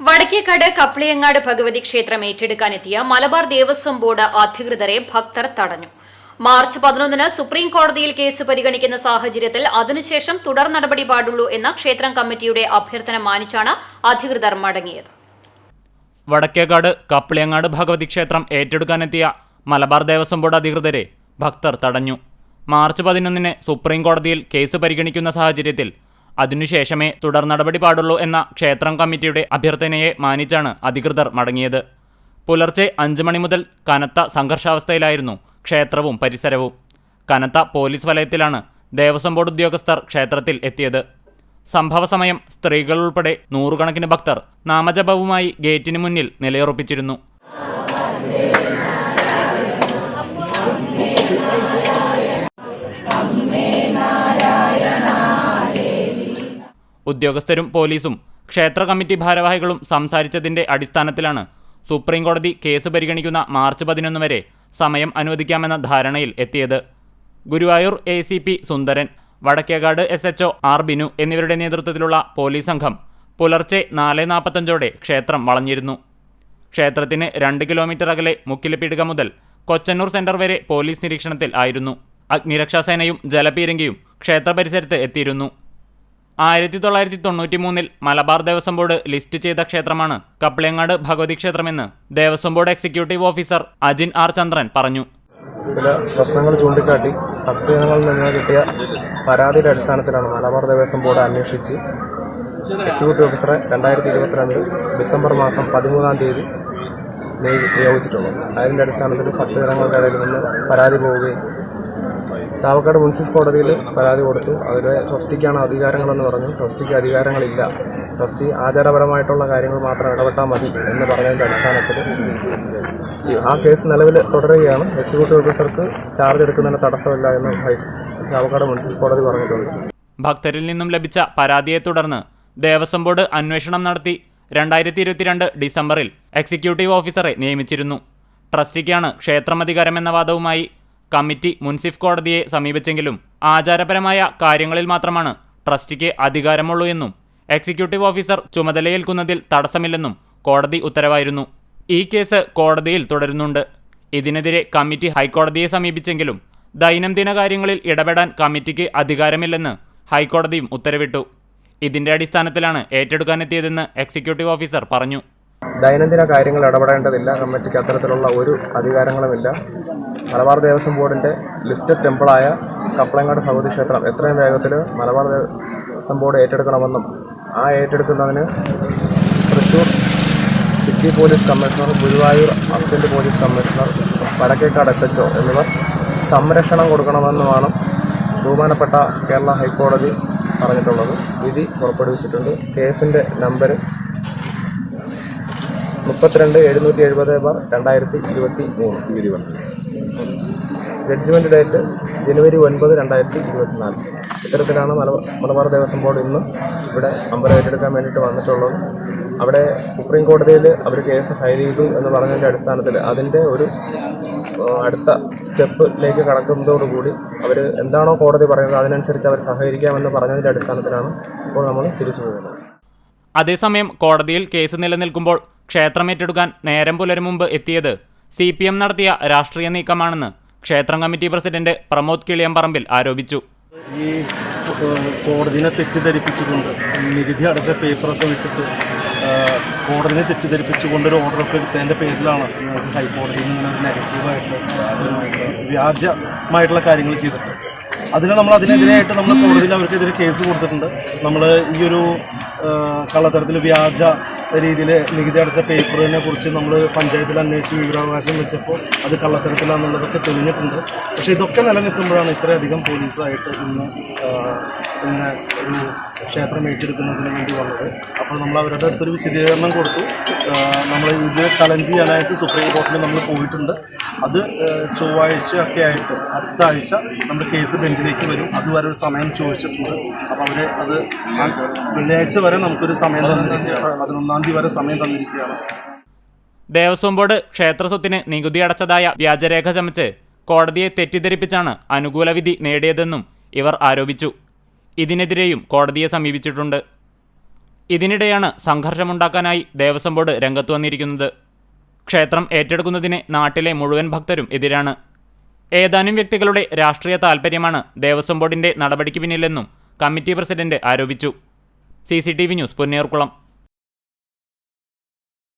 വടക്കേക്കാട് കപ്ലിയങ്ങാട് ഭഗവതി ക്ഷേത്രം ഏറ്റെടുക്കാനെത്തിയ മലബാർ ദേവസ്വം ബോർഡ് അധികൃതരെ ഭക്തർ തടഞ്ഞു. മാർച്ച് പതിനൊന്നിന് സുപ്രീം കോടതിയിൽ കേസ് പരിഗണിക്കുന്ന സാഹചര്യത്തിൽ അതിനുശേഷം തുടർ നടപടി പാടുള്ളൂ എന്ന ക്ഷേത്രം കമ്മിറ്റിയുടെ അഭ്യർത്ഥന മാനിച്ചാണ് അധികൃതർ മടങ്ങിയത്. വടക്കേക്കാട് കപ്ലിയങ്ങാട് ഭഗവതി ക്ഷേത്രം ഏറ്റെടുക്കാനെത്തിയ മലബാർ ദേവസ്വം ബോർഡ് അധികൃതരെ ഭക്തർ തടഞ്ഞു. മാർച്ച് പതിനൊന്നിന് സുപ്രീം കോടതിയിൽ കേസ് പരിഗണിക്കുന്ന സാഹചര്യത്തിൽ അതിനുശേഷമേ തുടർ നടപടി പാടുള്ളൂ എന്ന ക്ഷേത്രം കമ്മിറ്റിയുടെ അഭ്യർത്ഥനയെ മാനിച്ചാണ് അധികൃതർ മടങ്ങിയത്. പുലർച്ചെ അഞ്ച് മണി മുതൽ കനത്ത സംഘർഷാവസ്ഥയിലായിരുന്നു ക്ഷേത്രവും പരിസരവും. കനത്ത പോലീസ് വലയത്തിലാണ് ദേവസ്വം ബോർഡ് ഉദ്യോഗസ്ഥർ ക്ഷേത്രത്തിൽ എത്തിയത്. സംഭവ സമയം സ്ത്രീകൾ നൂറുകണക്കിന് ഭക്തർ നാമജപവുമായി ഗേറ്റിന് മുന്നിൽ നിലയുറപ്പിച്ചിരുന്നു. ഉദ്യോഗസ്ഥരും പോലീസും ക്ഷേത്ര കമ്മിറ്റി ഭാരവാഹികളും സംസാരിച്ചതിന്റെ അടിസ്ഥാനത്തിലാണ് സുപ്രീംകോടതി കേസ് പരിഗണിക്കുന്ന മാർച്ച് പതിനൊന്ന് വരെ സമയം അനുവദിക്കാമെന്ന ധാരണയിൽ എത്തിയത്. Guruvayur A C P Sundaran Vadakkekad S H R Binu എന്നിവരുടെ നേതൃത്വത്തിലുള്ള പോലീസ് സംഘം പുലർച്ചെ നാല് നാൽപ്പത്തഞ്ചോടെ ക്ഷേത്രം വളഞ്ഞിരുന്നു. ക്ഷേത്രത്തിന് രണ്ട് കിലോമീറ്റർ അകലെ മുക്കിലിപ്പീടുക മുതൽ കൊച്ചന്നൂർ സെന്റർ വരെ പോലീസ് നിരീക്ഷണത്തിൽ ആയിരുന്നു. അഗ്നിരക്ഷാസേനയും ജലപീരങ്കിയും ക്ഷേത്ര പരിസരത്ത് എത്തിയിരുന്നു. ആയിരത്തി തൊള്ളായിരത്തി തൊണ്ണൂറ്റി മൂന്നിൽ മലബാർ ദേവസ്വം ബോർഡ് ലിസ്റ്റ് ചെയ്ത ക്ഷേത്രമാണ് Kaplayangad Bhagavathi ക്ഷേത്രമെന്ന് Devaswom board executive officer Ajin R Chandran പറഞ്ഞു. ചില പ്രശ്നങ്ങൾ ചൂണ്ടിക്കാട്ടി ഭക്തജനങ്ങളിൽ നിന്ന് കിട്ടിയ പരാതിയുടെ അടിസ്ഥാനത്തിലാണ് മലബാർ ദേവസ്വം ബോർഡ് അന്വേഷിച്ച് എക്സിക്യൂട്ടീവ് ഓഫീസറെ രണ്ടായിരത്തി ഇരുപത്തിരണ്ട് ഡിസംബർ മാസം പതിമൂന്നാം തീയതി നിയ- നിയോഗിച്ചിട്ടുള്ളത് അതിന്റെ അടിസ്ഥാനത്തിൽ ഭക്തജനങ്ങളുടെ ഇടയിൽ നിന്ന് പരാതി പോവുകയും ചാവക്കാട് മുനിസിപ്പൽ കോടതിയിൽ പരാതി കൊടുത്തു. അതിലെ ട്രസ്റ്റിക്കാണ് അധികാരങ്ങളെന്ന് പറഞ്ഞു. ട്രസ്റ്റിക്ക് അധികാരങ്ങളില്ല. ട്രസ്റ്റി ആചാരപരമായിട്ടുള്ള കാര്യങ്ങൾ മാത്രം ഇടപെട്ടാൽ മതി എന്ന് പറഞ്ഞതിന്റെ അടിസ്ഥാനത്തിൽ ആ കേസ് നിലവിൽ തുടരുകയാണ്. എക്സിക്യൂട്ടീവ് ഓഫീസർക്ക് ചാർജ് എടുക്കുന്നതിന് തടസ്സമില്ല എന്ന് ചാവക്കാട് മുനിസിപ്പൽ കോടതി പറഞ്ഞിട്ടുണ്ട്. ഭക്തരിൽ നിന്നും ലഭിച്ച പരാതിയെ തുടർന്ന് ദേവസ്വം ബോർഡ് അന്വേഷണം നടത്തി രണ്ടായിരത്തി ഇരുപത്തിരണ്ട് ഡിസംബറിൽ എക്സിക്യൂട്ടീവ് ഓഫീസറെ നിയമിച്ചിരുന്നു. ട്രസ്റ്റിക്കാണ് ക്ഷേത്രമധികാരമെന്ന വാദവുമായി കമ്മിറ്റി മുൻസിഫ് കോടതിയെ സമീപിച്ചെങ്കിലും ആചാരപരമായ കാര്യങ്ങളിൽ മാത്രമാണ് ട്രസ്റ്റിക്ക് അധികാരമുള്ളൂ എന്നും എക്സിക്യൂട്ടീവ് ഓഫീസർ ചുമതലയേൽക്കുന്നതിൽ തടസ്സമില്ലെന്നും കോടതി ഉത്തരവായിരുന്നു. ഈ കേസ് കോടതിയിൽ തുടരുന്നുണ്ട്. ഇതിനെതിരെ കമ്മിറ്റി ഹൈക്കോടതിയെ സമീപിച്ചെങ്കിലും ദൈനംദിന കാര്യങ്ങളിൽ ഇടപെടാൻ കമ്മിറ്റിക്ക് അധികാരമില്ലെന്ന് ഹൈക്കോടതിയും ഉത്തരവിട്ടു. ഇതിന്റെ അടിസ്ഥാനത്തിലാണ് ഏറ്റെടുക്കാനെത്തിയതെന്ന് എക്സിക്യൂട്ടീവ് ഓഫീസർ പറഞ്ഞു. ദൈനംദിന കാര്യങ്ങൾ ഇടപെടേണ്ടതില്ല. കമ്മിറ്റിക്ക് അത്തരത്തിലുള്ള ഒരു അധികാരങ്ങളുമില്ല. മലബാർ ദേവസ്വം ബോർഡിന്റെ ലിസ്റ്റഡ് ടെമ്പിളായ കപ്പളങ്ങാട് ഭഗവതി ക്ഷേത്രം എത്രയും വേഗത്തിൽ മലബാർ ദേവസ്വം ബോർഡ് ഏറ്റെടുക്കണമെന്നും ആ ഏറ്റെടുക്കുന്നതിന് Thrissur city police commissioner Guruvayur assistant police commissioner Vadakkekad S H എന്നിവർ സംരക്ഷണം കൊടുക്കണമെന്നുമാണ് ബഹുമാനപ്പെട്ട കേരള ഹൈക്കോടതി പറഞ്ഞിട്ടുള്ളത്. വിധി പുറപ്പെടുവിച്ചിട്ടുണ്ട്. കേസിന്റെ നമ്പർ മുപ്പത്തിരണ്ട് എഴുന്നൂറ്റി എഴുപത് ബാർ രണ്ടായിരത്തി ഇരുപത്തി മൂന്ന്. ജഡ്ജ്മെന്റ് ഡേറ്റ് ജനുവരി ഒൻപത് രണ്ടായിരത്തി ഇരുപത്തിനാല്. ഇത്തരത്തിലാണ് മലബാർ ദേവസ്വം ബോർഡ് ഇന്ന് ഇവിടെ അമ്പലം ഏറ്റെടുക്കാൻ വേണ്ടിയിട്ട് വന്നിട്ടുള്ളത്. അവിടെ സുപ്രീം കോടതിയിൽ അവർ കേസ് ഫയൽ ചെയ്തു എന്ന് പറഞ്ഞതിന്റെ അടിസ്ഥാനത്തിൽ അതിന്റെ ഒരു അടുത്ത സ്റ്റെപ്പിലേക്ക് കടക്കുന്നതോടുകൂടി അവർ എന്താണോ കോടതി പറയുന്നത് അതിനനുസരിച്ച് അവർ സഹകരിക്കാമെന്ന് പറഞ്ഞതിന്റെ അടിസ്ഥാനത്തിലാണ് ഇപ്പോൾ നമ്മൾ തിരിച്ചു പോകുന്നത്. അതേസമയം കോടതിയിൽ കേസ് നിലനിൽക്കുമ്പോൾ ക്ഷേത്രം ഏറ്റെടുക്കാൻ നേരം പുലരും മുമ്പ് എത്തിയത് സി പി എം നടത്തിയ രാഷ്ട്രീയ നീക്കമാണെന്ന് ക്ഷേത്രം കമ്മിറ്റി പ്രസിഡന്റ് പ്രമോദ് കിളിയമ്പറമ്പിൽ ആരോപിച്ചു. ഈ കോടതിനെ തെറ്റിദ്ധരിപ്പിച്ചുകൊണ്ട് നികുതി അടച്ച പേപ്പറൊക്കെ വെച്ചിട്ട് കോടതിനെ തെറ്റിദ്ധരിപ്പിച്ചുകൊണ്ട് ഒരു ഓർഡറൊക്കെ എടുത്തതിന്റെ പേരിലാണ് ഹൈക്കോടതിയിൽ നിന്ന് നെഗറ്റീവായിട്ട് വ്യാജമായിട്ടുള്ള കാര്യങ്ങൾ ചെയ്തിട്ട്. അതിന് നമ്മൾ അതിനെതിരായിട്ട് നമ്മൾ കോടതിയിൽ അവർക്കെതിരെ കേസ് കൊടുത്തിട്ടുണ്ട്. നമ്മൾ ഈ ഒരു കള്ളത്തരത്തിൽ വ്യാജ രീതിയിൽ നികുതി അടച്ച പേപ്പറിനെ കുറിച്ച് നമ്മൾ പഞ്ചായത്തിൽ അന്വേഷിച്ച് വിവരാവകാശം വെച്ചപ്പോൾ അത് കള്ളത്തരത്തിലാണെന്നുള്ളതൊക്കെ തെളിഞ്ഞിട്ടുണ്ട്. പക്ഷേ ഇതൊക്കെ നിലനിൽക്കുമ്പോഴാണ് ഇത്രയധികം പോലീസായിട്ട് ഇന്ന് ഇങ്ങനെ ഒരു ക്ഷേത്രം ഏറ്റെടുക്കുന്നതിന് വേണ്ടി വന്നത്. അപ്പോൾ നമ്മൾ അവരുടെ അടുത്തൊരു വിശദീകരണം കൊടുത്തു. നമ്മൾ ഇത് ചലഞ്ച് ചെയ്യാനായിട്ട് സുപ്രീം കോടതിയിൽ നമ്മൾ പോയിട്ടുണ്ട്. അത് ചൊവ്വാഴ്ച ഒക്കെ ആയിട്ട് അടുത്ത ആഴ്ച നമ്മുടെ കേസ് ബെഞ്ചിലേക്ക് വരും. അതുവരെ ഒരു സമയം ചോദിച്ചിട്ടുണ്ട്. അപ്പോൾ അവർ അത് വെള്ളിയാഴ്ച വരെ നമുക്കൊരു സമയം തന്നിരിക്കുകയാണ് പതിനൊന്നാം തീയതി വരെ സമയം തന്നിരിക്കുകയാണ്. ദേവസ്വം ബോർഡ് ക്ഷേത്ര സ്വത്തിന് നികുതി അടച്ചതായ വ്യാജരേഖ ചമച്ച് കോടതിയെ തെറ്റിദ്ധരിപ്പിച്ചാണ് അനുകൂല വിധി നേടിയതെന്നും ഇവർ ആരോപിച്ചു. ഇതിനെതിരെയും കോടതിയെ സമീപിച്ചിട്ടുണ്ട്. ഇതിനിടെയാണ് സംഘർഷമുണ്ടാക്കാനായി ദേവസ്വം ബോർഡ് രംഗത്തു വന്നിരിക്കുന്നത്. ക്ഷേത്രം ഏറ്റെടുക്കുന്നതിന് നാട്ടിലെ മുഴുവൻ ഭക്തരും എതിരാണ്. ഏതാനും വ്യക്തികളുടെ രാഷ്ട്രീയ താൽപ്പര്യമാണ് ദേവസ്വം ബോർഡിന്റെ നടപടിക്ക് പിന്നിലെന്നും കമ്മിറ്റി പ്രസിഡന്റ് ആരോപിച്ചു. C news Ponniyurkulam